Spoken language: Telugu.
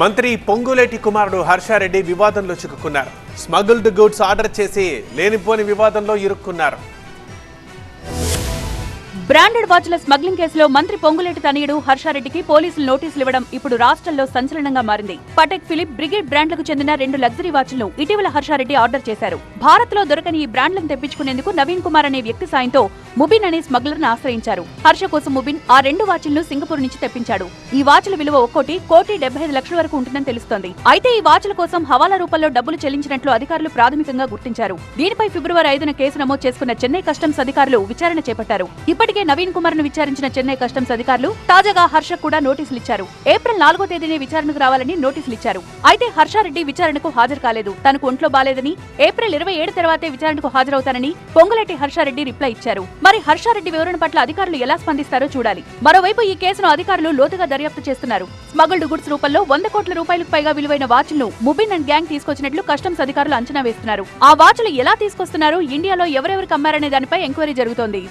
మంత్రి పొంగులేటి కుమారుడు హర్షారెడ్డి వివాదంలో చిక్కుకున్నారు. స్మగుల్డ్ గూడ్స్ ఆర్డర్ చేసి లేనిపోని వివాదంలో ఇరుక్కున్నారు. బ్రాండెడ్ వాచ్ల స్మగ్లింగ్ కేసులో మంత్రి పొంగులేటి తనయుడు హర్షారెడ్డికి పోలీసులు నోటీసులు ఇవ్వడం ఇప్పుడు రాష్ట్రంలో సంచలనంగా మారింది. పటెక్ ఫిలిప్ బ్రిగేడ్ బ్రాండ్లకు చెందిన రెండు లగ్జరీ వాచ్లను ఇటీవల హర్షారెడ్డి ఆర్డర్ చేశారు. భారత్లో దొరకని ఈ బ్రాండ్లను తెప్పించుకునేందుకు నవీన్ కుమార్ అనే వ్యక్తి సాయంతో ముబిన్ అనే స్మగ్లర్ను ఆశ్రయించారు. హర్ష కోసం ముబిన్ ఆ రెండు వాచ్లను సింగపూర్ నుంచి తెప్పించాడు. ఈ వాచ్ల విలువ ఒక్కోటి కోటి డెబ్బై ఐదు లక్షల వరకు ఉంటుందని తెలుస్తోంది. అయితే ఈ వాచ్ల కోసం హవాలా రూపంలో డబ్బులు చెల్లించినట్లు అధికారులు ప్రాథమికంగా గుర్తించారు. దీనిపై ఫిబ్రవరి ఐదున కేసు నమోదు చేసుకున్న చెన్నై కస్టమ్స్ అధికారులు విచారణ చేపట్టారు. ఇప్పటికే నవీన్ కుమార్ను విచారించిన చెన్నై కస్టమ్స్ అధికారులు తాజాగా హర్ష కూడా నోటీసులు ఇచ్చారు ఏప్రిల్ నాలుగో తేదీనే విచారణకు రావాలని నోటీసులు ఇచ్చారు అయితే హర్షారెడ్డి విచారణకు హాజరు కాలేదు. తనకు ఒంట్లో బాలేదని ఏప్రిల్ ఇరవై ఏడు తర్వాతే విచారణకు హాజరవుతానని పొంగులెట్టి హర్షారెడ్డి రిప్లై ఇచ్చారు. మరి హర్షారెడ్డి వివరణ పట్ల అధికారులు ఎలా స్పందిస్తారో చూడాలి. మరోవైపు ఈ కేసును అధికారులు లోతుగా దర్యాప్తు చేస్తున్నారు. స్మగుల్డ్ గుడ్స్ రూపంలో వంద కోట్ల రూపాయలకు పైగా విలువైన వాచ్లను ముబిన్ అండ్ గ్యాంగ్ తీసుకొచ్చినట్లు కస్టమ్స్ అధికారులు అంచనా వేస్తున్నారు. ఆ వాచ్లు ఎలా తీసుకొస్తున్నారు ఇండియాలో ఎవరెవరికి అమ్మారనే దానిపై ఎంక్వైరీ జరుగుతోంది.